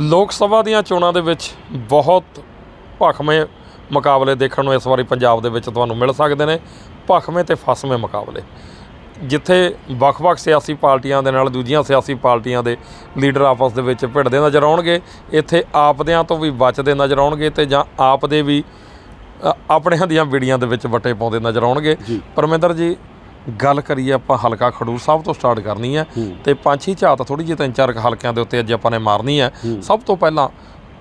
ਲੋਕ ਸਭਾ ਦੀਆਂ ਚੋਣਾਂ ਦੇ ਵਿੱਚ ਬਹੁਤ ਭਖਵੇਂ ਮੁਕਾਬਲੇ ਦੇਖਣ ਨੂੰ ਇਸ ਵਾਰੀ ਪੰਜਾਬ ਦੇ ਵਿੱਚ ਤੁਹਾਨੂੰ ਮਿਲ ਸਕਦੇ ਨੇ ਭਖਵੇਂ ਤੇ ਫਸਵੇਂ ਮੁਕਾਬਲੇ ਜਿੱਥੇ ਵੱਖ-ਵੱਖ ਸਿਆਸੀ ਪਾਰਟੀਆਂ ਦੇ ਨਾਲ ਦੂਜੀਆਂ ਸਿਆਸੀ ਪਾਰਟੀਆਂ ਦੇ ਲੀਡਰ ਆਪਸ ਦੇ ਵਿੱਚ ਭਿੜਦੇ ਨਜ਼ਰ ਆਉਣਗੇ ਇੱਥੇ ਆਪਦਿਆਂ ਤੋਂ ਵੀ ਬਚਦੇ ਨਜ਼ਰ ਆਉਣਗੇ ਤੇ ਜਾਂ ਆਪ ਦੇ ਵੀ ਆਪਣਿਆਂ ਦੀਆਂ ਵੀੜੀਆਂ ਦੇ ਵਿੱਚ ਵੱਟੇ ਪਾਉਂਦੇ ਨਜ਼ਰ ਆਉਣਗੇ। ਪਰਮਿੰਦਰ ਜੀ ਗੱਲ ਕਰੀਏ ਆਪਾਂ ਹਲਕਾ ਖਡੂਰ ਸਾਹਿਬ ਤੋਂ ਸਟਾਰਟ ਕਰਨੀ ਹੈ। ਤੇ ਪੰਜ ਛੇ ਝਾਤ ਥੋੜੀ ਜਿਹੀ ਤਿੰਨ ਚਾਰ ਹਲਕਿਆਂ ਦੇ ਉੱਤੇ ਅੱਜ ਆਪਾਂ ਨੇ ਮਾਰਨੀ ਹੈ। ਸਭ ਤੋਂ ਪਹਿਲਾਂ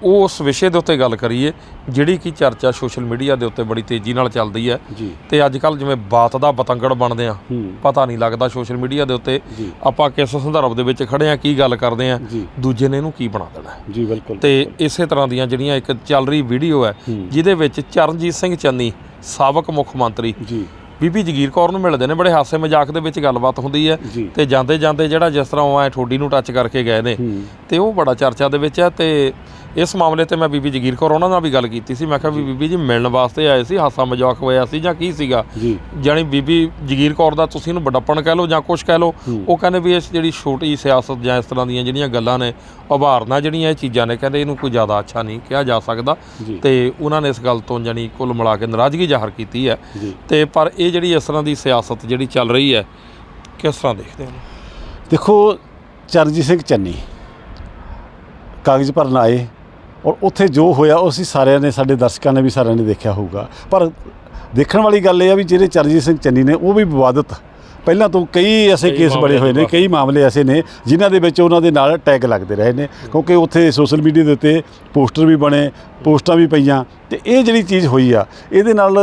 ਉਸ ਵਿਸ਼ੇ ਦੇ ਉੱਤੇ ਗੱਲ ਕਰੀਏ ਜਿਹੜੀ ਕਿ ਚਰਚਾ ਸੋਸ਼ਲ ਮੀਡੀਆ ਦੇ ਉੱਤੇ ਬੜੀ ਤੇਜ਼ੀ ਨਾਲ ਚੱਲਦੀ ਹੈ ਤੇ ਅੱਜ ਕੱਲ ਜਿਵੇਂ ਬਾਤ ਦਾ ਬਤੰਗੜ ਬਣਦੇ ਆ ਪਤਾ ਨਹੀਂ ਲੱਗਦਾ ਸੋਸ਼ਲ ਮੀਡੀਆ ਦੇ ਉੱਤੇ ਆਪਾਂ ਕਿਸ ਸੰਦਰਭ ਦੇ ਵਿੱਚ ਖੜੇ ਆ ਕੀ ਗੱਲ ਕਰਦੇ ਆ ਦੂਜੇ ਨੇ ਇਹਨੂੰ ਕੀ ਬਣਾ ਦੇਣਾ। ਜੀ ਬਿਲਕੁਲ ਤੇ ਇਸੇ ਤਰ੍ਹਾਂ ਦੀਆਂ ਜਿਹੜੀਆਂ ਇੱਕ ਚੱਲ ਰਹੀ ਵੀਡੀਓ ਹੈ ਹੂੰ। ਜਿਹਦੇ ਵਿੱਚ ਚਰਨਜੀਤ ਸਿੰਘ ਚੰਨੀ ਸਾਬਕ ਮੁੱਖ ਮੰਤਰੀ ਜੀ ਬੀਬੀ ਜਗੀਰ ਕੌਰ ਨੂੰ ਮਿਲਦੇ ਨੇ ਬੜੇ ਹਾਸੇ ਮਜ਼ਾਕ ਦੇ ਵਿੱਚ ਗੱਲਬਾਤ ਹੁੰਦੀ ਹੈ ਤੇ ਜਾਂਦੇ ਜਾਂਦੇ ਜਿਹੜਾ ਜਿਸ ਤਰ੍ਹਾਂ ਉਹ ਐ ਠੋਡੀ ਨੂੰ ਟੱਚ ਕਰਕੇ ਗਏ ਨੇ ਤੇ ਉਹ ਬੜਾ ਚਰਚਾ ਦੇ ਵਿੱਚ ਹੈ ਤੇ ਇਸ ਮਾਮਲੇ ਤੇ ਮੈਂ ਬੀਬੀ ਜਗੀਰ ਕੌਰ ਉਹਨਾਂ ਨਾਲ ਵੀ ਗੱਲ ਕੀਤੀ ਸੀ। ਮੈਂ ਕਿਹਾ ਵੀ ਬੀਬੀ ਜੀ ਮਿਲਣ ਵਾਸਤੇ ਆਏ ਸੀ ਹਾਸਾ ਮਜ਼ਾਕ ਹੋਇਆ ਸੀ ਜਾਂ ਕੀ ਸੀਗਾ? ਜੀ। ਜਾਣੀ ਬੀਬੀ ਜਗੀਰ ਕੌਰ ਦਾ ਤੁਸੀਂ ਇਹਨੂੰ ਵੱਡਪਣ ਕਹਿ ਲਓ ਜਾਂ ਕੁਛ ਕਹਿ ਲਓ। ਉਹ ਕਹਿੰਦੇ ਵੀ ਇਸ ਜਿਹੜੀ ਛੋਟੀ ਸਿਆਸਤ ਜਾਂ ਇਸ ਤਰ੍ਹਾਂ ਦੀਆਂ ਜਿਹੜੀਆਂ ਗੱਲਾਂ ਨੇ ਉਭਾਰਨਾ ਜਿਹੜੀਆਂ ਇਹ ਚੀਜ਼ਾਂ ਨੇ ਕਹਿੰਦੇ ਇਹਨੂੰ ਕੋਈ ਜ਼ਿਆਦਾ ਅੱਛਾ ਨਹੀਂ ਕਿਹਾ ਜਾ ਸਕਦਾ। ਤੇ ਉਹਨਾਂ ਨੇ ਇਸ ਗੱਲ ਤੋਂ ਜਾਣੀ ਕੁੱਲ ਮਿਲਾ ਕੇ ਨਾਰਾਜ਼ਗੀ ਜ਼ਾਹਰ ਕੀਤੀ ਹੈ। ਤੇ ਪਰ ਇਹ ਜਿਹੜੀ ਇਸ ਤਰ੍ਹਾਂ ਦੀ ਸਿਆਸਤ ਜਿਹੜੀ ਚੱਲ ਰਹੀ ਹੈ ਕਿਸ ਤਰ੍ਹਾਂ ਦੇਖਦੇ ਹੋ? ਦੇਖੋ ਚਰਨਜੀਤ ਸਿੰਘ ਚੰਨੀ ਕਾਗਜ਼ ਭਰਨ ਆਏ। ਔਰ ਉੱਥੇ ਜੋ ਹੋਇਆ ਉਹ ਅਸੀਂ ਸਾਰਿਆਂ ਨੇ ਸਾਡੇ ਦਰਸ਼ਕਾਂ ਨੇ ਵੀ ਸਾਰਿਆਂ ਨੇ ਦੇਖਿਆ ਹੋਊਗਾ। ਪਰ ਦੇਖਣ ਵਾਲੀ ਗੱਲ ਇਹ ਆ ਵੀ ਜਿਹੜੇ ਚਰਨਜੀਤ ਸਿੰਘ ਚੰਨੀ ਨੇ ਉਹ ਵੀ ਵਿਵਾਦਤ। ਪਹਿਲਾਂ ਤੋਂ ਕਈ ਐਸੇ ਕੇਸ ਬੜੇ ਹੋਏ ਨੇ ਕਈ ਮਾਮਲੇ ਐਸੇ ਨੇ ਜਿਨ੍ਹਾਂ ਦੇ ਵਿੱਚ ਉਹਨਾਂ ਦੇ ਨਾਲ ਟੈਗ ਲੱਗਦੇ ਰਹੇ ਨੇ। ਕਿਉਂਕਿ ਉੱਥੇ ਸੋਸ਼ਲ ਮੀਡੀਆ ਦੇ ਉੱਤੇ ਪੋਸਟਰ ਵੀ ਬਣੇ ਪੋਸਟਾਂ ਵੀ ਪਈਆਂ। ਤੇ ਇਹ ਜਿਹੜੀ ਚੀਜ਼ ਹੋਈ ਆ ਇਹਦੇ ਨਾਲ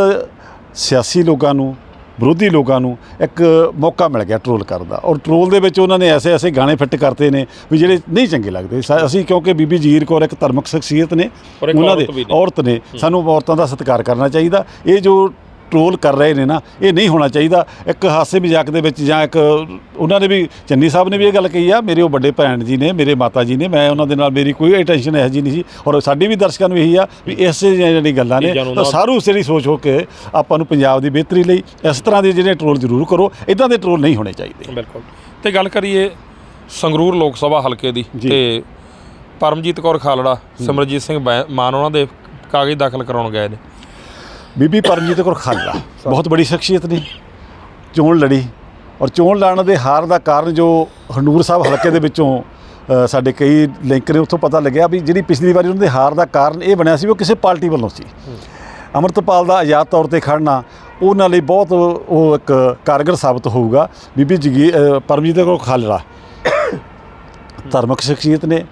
ਸਿਆਸੀ ਲੋਕਾਂ ਨੂੰ ਵਿਰੋਧੀ ਲੋਕਾਂ ਨੂੰ ਇੱਕ ਮੌਕਾ ਮਿਲ ਗਿਆ ਟਰੋਲ ਕਰਨ ਦਾ। ਔਰ ਟਰੋਲ ਦੇ ਵਿੱਚ ਉਹਨਾਂ ਨੇ ਐਸੇ ਐਸੇ ਗਾਣੇ ਫਿੱਟ ਕਰਤੇ ਨੇ ਵੀ ਜਿਹੜੇ ਨਹੀਂ ਚੰਗੇ ਲੱਗਦੇ। ਅਸੀਂ ਕਿਉਂਕਿ ਬੀਬੀ ਜਗੀਰ ਕੌਰ ਇੱਕ ਧਰਮਕ ਸ਼ਖਸੀਅਤ ਨੇ ਉਹਨਾਂ ਦੇ। ਔਰਤ ਨੇ। ਸਾਨੂੰ ਔਰਤਾਂ ਦਾ ਸਤਿਕਾਰ ਕਰਨਾ ਚਾਹੀਦਾ। ਇਹ ਜੋ ਟਰੋਲ ਕਰ ਰਹੇ ਨੇ ਨਾ ਇਹ ਨਹੀਂ ਹੋਣਾ ਚਾਹੀਦਾ। ਇੱਕ ਹਾਸੇ ਮਜ਼ਾਕ ਦੇ ਵਿੱਚ ਜਾਂ ਇੱਕ ਉਹਨਾਂ ਨੇ ਵੀ ਚੰਨੀ ਸਾਹਿਬ ਨੇ ਵੀ ਇਹ ਗੱਲ ਕਹੀ ਆ ਮੇਰੇ ਉਹ ਵੱਡੇ ਭੈਣ ਜੀ ਨੇ ਮੇਰੇ ਮਾਤਾ ਜੀ ਨੇ ਮੈਂ ਉਹਨਾਂ ਦੇ ਨਾਲ ਮੇਰੀ ਕੋਈ ਟੈਨਸ਼ਨ ਇਹੋ ਜੀ ਨਹੀਂ ਸੀ। ਔਰ ਸਾਡੀ ਵੀ ਦਰਸ਼ਕਾਂ ਨੂੰ ਇਹੀ ਆ ਵੀ ਇਸ ਜਿਹੜੀ ਗੱਲਾਂ ਨੇ ਤਾਂ ਸਾਰੂ ਸਿਰੀ ਸੋਚ ਹੋ ਕੇ ਆਪਾਂ ਨੂੰ ਪੰਜਾਬ ਦੀ ਬਿਹਤਰੀ ਲਈ ਇਸ ਤਰ੍ਹਾਂ ਦੇ ਜਿਹੜੇ ਟਰੋਲ ਜ਼ਰੂਰ ਕਰੋ ਇਦਾਂ ਦੇ ਟਰੋਲ ਨਹੀਂ ਹੋਣੇ ਚਾਹੀਦੇ। ਬਿਲਕੁਲ। ਤੇ ਗੱਲ ਕਰੀਏ ਸੰਗਰੂਰ ਲੋਕ ਸਭਾ ਹਲਕੇ ਦੀ। ਤੇ ਪਰਮਜੀਤ ਕੌਰ ਖਾਲੜਾ ਸਿਮਰਜੀਤ ਸਿੰਘ ਮਾਨ ਉਹਨਾਂ ਦੇ ਕਾਗਜ਼ ਦਾਖਲ ਕਰਾਉਣ ਗਏ ਨੇ। ਬੀਬੀ ਪਰਮਜੀਤ ਕੌਰ ਖਾਲੜਾ ਬਹੁਤ ਬੜੀ ਸ਼ਖਸੀਅਤ ਨੇ ਚੋਣ ਲੜੀ ਔਰ ਚੋਣ ਲੜਨ ਦੇ ਹਾਰ ਦਾ ਕਾਰਨ ਜੋ ਹਨੂਰ ਸਾਹਿਬ ਹਲਕੇ ਦੇ ਵਿੱਚੋਂ ਸਾਡੇ ਕਈ ਲਿੰਕ ਨੇ ਉੱਥੋਂ ਪਤਾ ਲੱਗਿਆ ਵੀ ਜਿਹੜੀ ਪਿਛਲੀ ਵਾਰੀ ਉਹਨਾਂ ਦੇ ਹਾਰ ਦਾ ਕਾਰਨ ਇਹ ਬਣਿਆ ਸੀ ਉਹ ਕਿਸੇ ਪਾਰਟੀ ਵੱਲੋਂ ਸੀ। ਅਮਰਤਪਾਲ ਦਾ ਆਜ਼ਾਦ ਤੌਰ ਤੇ ਖੜਨਾ ਉਹਨਾਂ ਲਈ ਬਹੁਤ ਉਹ ਇੱਕ ਕਾਰਗਰ ਸਾਬਤ ਹੋਊਗਾ। ਬੀਬੀ ਜਗੀ ਅ, ਪਰਮਜੀਤ ਕੌਰ ਖਾਲੜਾ ਧਾਰਮਿਕ ਸ਼ਖਸੀਅਤ ਨੇ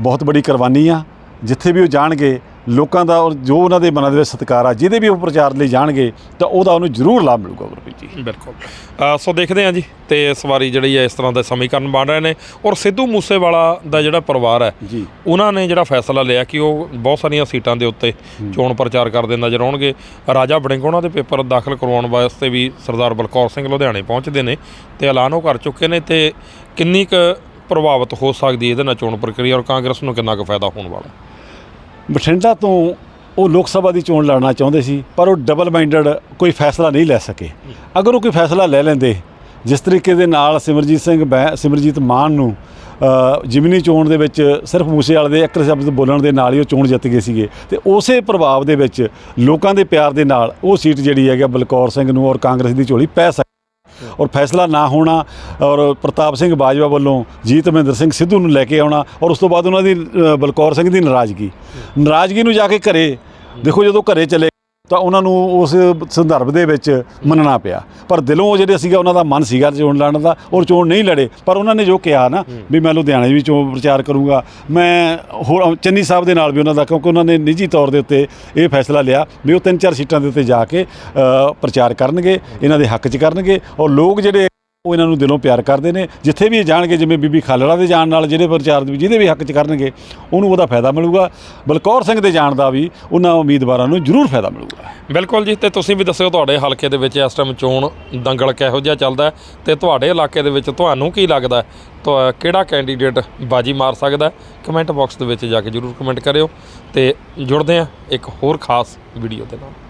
ਬਹੁਤ ਬੜੀ ਕੁਰਬਾਨੀ ਆ ਜਿੱਥੇ ਵੀ ਉਹ ਜਾਣਗੇ ਲੋਕਾਂ ਦਾ ਔਰ ਜੋ ਉਹਨਾਂ ਦੇ ਮਨਾਂ ਦੇ ਵਿੱਚ ਸਤਿਕਾਰ ਆ ਜਿਹਦੇ ਵੀ ਉਹ ਪ੍ਰਚਾਰ ਲਈ ਜਾਣਗੇ ਤਾਂ ਉਹਦਾ ਉਹਨੂੰ ਜ਼ਰੂਰ ਲਾਭ ਮਿਲੂਗਾ ਗੁਰਪ੍ਰੀਤ ਜੀ। ਬਿਲਕੁਲ। ਸੋ ਦੇਖਦੇ ਹਾਂ ਜੀ ਤੇ ਇਸ ਵਾਰੀ ਜਿਹੜੀ ਹੈ ਇਸ ਤਰ੍ਹਾਂ ਦਾ ਸਮੀਕਰਨ ਬਣ ਰਹੇ ਨੇ। ਔਰ ਸਿੱਧੂ ਮੂਸੇਵਾਲਾ ਦਾ ਜਿਹੜਾ ਪਰਿਵਾਰ ਹੈ ਜੀ। ਉਹਨਾਂ ਨੇ ਜਿਹੜਾ ਫੈਸਲਾ ਲਿਆ ਕਿ ਉਹ ਬਹੁਤ ਸਾਰੀਆਂ ਸੀਟਾਂ ਦੇ ਉੱਤੇ ਚੋਣ ਪ੍ਰਚਾਰ ਕਰਦੇ ਨਜ਼ਰ ਆਉਣਗੇ। ਰਾਜਾ ਵੜਿੰਗ ਉਹਨਾਂ ਦੇ ਪੇਪਰ ਦਾਖਲ ਕਰਵਾਉਣ ਵਾਸਤੇ ਵੀ ਸਰਦਾਰ ਬਲਕੌਰ ਸਿੰਘ ਲੁਧਿਆਣੇ ਪਹੁੰਚਦੇ ਨੇ ਤੇ ਐਲਾਨ ਉਹ ਕਰ ਚੁੱਕੇ ਨੇ ਤੇ ਕਿੰਨੀ ਕੁ ਪ੍ਰਭਾਵਿਤ ਹੋ ਸਕਦੀ ਇਹਦੇ ਨਾਲ ਚੋਣ ਪ੍ਰਕਿਰਿਆ ਔਰ ਕਾਂਗਰਸ ਨੂੰ ਕਿੰਨਾ ਕੁ ਫਾਇਦਾ ਹੋਣ ਵਾਲਾ ਬਠਿੰਡਾ ਤੋਂ ਉਹ ਲੋਕ ਸਭਾ ਦੀ ਚੋਣ ਲੜਨਾ ਚਾਹੁੰਦੇ ਸੀ, ਪਰ ਉਹ ਡਬਲ ਮਾਈਂਡਡ ਕੋਈ ਫੈਸਲਾ ਨਹੀਂ ਲੈ ਸਕੇ। ਅਗਰ ਉਹ ਕੋਈ ਫੈਸਲਾ ਲੈ ਲੈਂਦੇ, ਜਿਸ ਤਰੀਕੇ ਦੇ ਨਾਲ ਸਿਮਰਜੀਤ ਸਿੰਘ ਬੈ, ਸਿਮਰਜੀਤ ਮਾਨ ਨੂੰ ਜਿਮਨੀ ਚੋਣ ਦੇ ਵਿੱਚ ਸਿਰਫ ਮੂਸੇਵਾਲੇ ਦੇ ਇੱਕ ਸ਼ਬਦ ਬੋਲਣ ਦੇ ਨਾਲ ਹੀ ਉਹ ਚੋਣ ਜਿੱਤ ਗਏ ਸੀਗੇ। ਤੇ ਉਸੇ ਪ੍ਰਭਾਵ ਦੇ ਵਿੱਚ ਲੋਕਾਂ ਦੇ ਪਿਆਰ ਦੇ ਨਾਲ ਉਹ ਸੀਟ ਜਿਹੜੀ ਹੈਗੀ ਆ ਬਲਕੌਰ ਸਿੰਘ ਨੂੰ ਔਰ ਕਾਂਗਰਸ ਦੀ ਝੋਲੀ ਪੈ ਸਕਦੀ ਔਰ ਫੈਸਲਾ ਨਾ ਹੋਣਾ ਔਰ ਪ੍ਰਤਾਪ ਸਿੰਘ ਬਾਜਵਾ ਵੱਲੋਂ ਜੀਤ ਮਹਿੰਦਰ ਸਿੰਘ ਸਿੱਧੂ ਨੂੰ ਲੈ ਕੇ ਆਉਣਾ ਔਰ ਉਸ ਤੋਂ ਬਾਅਦ ਉਹਨਾਂ ਦੀ ਬਲਕੌਰ ਸਿੰਘ ਦੀ ਨਾਰਾਜ਼ਗੀ। ਨਾਰਾਜ਼ਗੀ ਨੂੰ ਜਾ ਕੇ ਘਰੇ ਦੇਖੋ ਜਦੋਂ ਘਰੇ ਚਲੇ ਤਾਂ ਉਹਨਾਂ ਨੂੰ ਉਸ ਸੰਦਰਭ ਦੇ ਵਿੱਚ ਮੰਨਣਾ ਪਿਆ। ਪਰ ਦਿਲੋਂ ਜਿਹੜੇ ਸੀਗਾ, ਉਹਨਾਂ ਦਾ ਮਨ ਸੀਗਾ ਚੋਣ ਲੜਨ ਦਾ ਔਰ ਚੋਣ ਨਹੀਂ ਲੜੇ। ਪਰ ਉਹਨਾਂ ਨੇ ਜੋ ਕਿਹਾ ਨਾ ਵੀ ਮੈਂ ਲੁਧਿਆਣੇ ਵੀ ਚੋਣ ਪ੍ਰਚਾਰ ਕਰੂੰਗਾ, ਮੈਂ ਹੋਰ ਚੰਨੀ ਸਾਹਿਬ ਦੇ ਨਾਲ ਵੀ ਉਹਨਾਂ ਦਾ, ਕਿਉਂਕਿ ਉਹਨਾਂ ਨੇ ਨਿੱਜੀ ਤੌਰ ਦੇ ਉੱਤੇ ਇਹ ਫੈਸਲਾ ਲਿਆ ਵੀ ਉਹ ਤਿੰਨ ਚਾਰ ਸੀਟਾਂ ਦੇ ਉੱਤੇ ਜਾ ਕੇ ਪ੍ਰਚਾਰ ਕਰਨਗੇ, ਇਹਨਾਂ ਦੇ ਹੱਕ 'ਚ ਕਰਨਗੇ ਔਰ ਲੋਕ ਜਿਹੜੇ ਉਹ ਇਹਨਾਂ ਨੂੰ ਦਿਲੋਂ ਪਿਆਰ ਕਰਦੇ ਨੇ। ਜਿੱਥੇ ਵੀ ਇਹ ਜਾਣਗੇ, ਜਿਵੇਂ ਬੀਬੀ ਖਾਲੜਾ ਦੇ ਜਾਣ ਨਾਲ ਜਿਹੜੇ ਪ੍ਰਚਾਰ ਦੇ ਜਿਹਦੇ ਵੀ ਹੱਕ 'ਚ ਕਰਨਗੇ, ਉਹਨੂੰ ਉਹਦਾ ਫਾਇਦਾ ਮਿਲੂਗਾ। ਬਲਕੌਰ ਸਿੰਘ ਦੇ ਜਾਣ ਦਾ ਵੀ ਉਹਨਾਂ ਉਮੀਦਵਾਰਾਂ ਨੂੰ ਜ਼ਰੂਰ ਫਾਇਦਾ ਮਿਲੂਗਾ। ਬਿਲਕੁਲ ਜੀ, ਤੇ ਤੁਸੀਂ ਵੀ ਦੱਸਿਓ ਤੁਹਾਡੇ ਹਲਕੇ ਦੇ ਵਿੱਚ ਇਸ ਟਾਈਮ ਚੋਣ ਦੰਗਲ ਕਿਹੋ ਜਿਹਾ ਚੱਲਦਾ ਹੈ ਤੇ ਤੁਹਾਡੇ ਇਲਾਕੇ ਦੇ ਵਿੱਚ ਤੁਹਾਨੂੰ ਕੀ ਲੱਗਦਾ ਹੈ? ਕਿਹੜਾ ਕੈਂਡੀਡੇਟ ਬਾਜੀ ਮਾਰ ਸਕਦਾ ਕਮੈਂਟ ਬਾਕਸ ਦੇ ਵਿੱਚ ਜਾ ਕੇ ਜਰੂਰ ਕਮੈਂਟ ਕਰਿਓ ਤੇ ਜੁੜਦੇ ਹਾਂ ਇੱਕ ਹੋਰ ਖਾਸ ਵੀਡੀਓ ਦੇ ਨਾਲ।